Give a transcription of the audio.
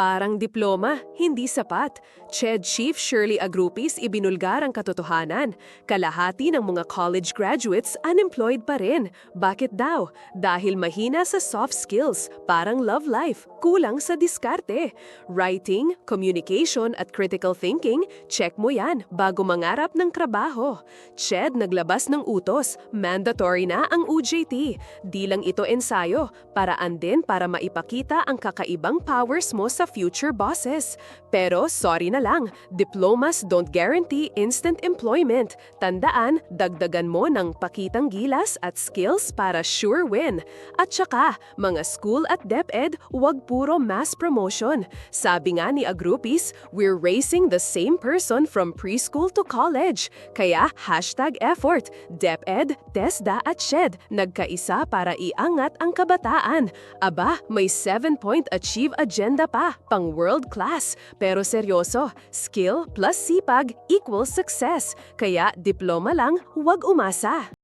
Parang diploma, hindi sapat. CHED Chief Shirley Agrupis ibinulgar ang katotohanan. Kalahati ng mga college graduates unemployed pa rin. Bakit daw? Dahil mahina sa soft skills, parang love life, kulang sa diskarte. Writing, communication at critical thinking, check mo yan bago mangarap ng trabaho. CHED naglabas ng utos, mandatory na ang UJT. Di lang ito ensayo, paraan din para maipakita ang kakaibang powers mo sa future bosses. Pero sorry na lang, diplomas don't guarantee instant employment. Tandaan, dagdagan mo ng pakitang gilas at skills para sure win. At saka, mga school at DepEd, wag puro mass promotion. Sabi nga ni Agrupis, we're racing the same person from preschool to college. Kaya hashtag effort, DepEd, TESDA at SHED, nagkaisa para iangat ang kabataan. Aba, may 7-point achieve agenda pa, pang world class. Pero seryoso, skill plus sipag equals success. Kaya diploma lang, huwag umasa.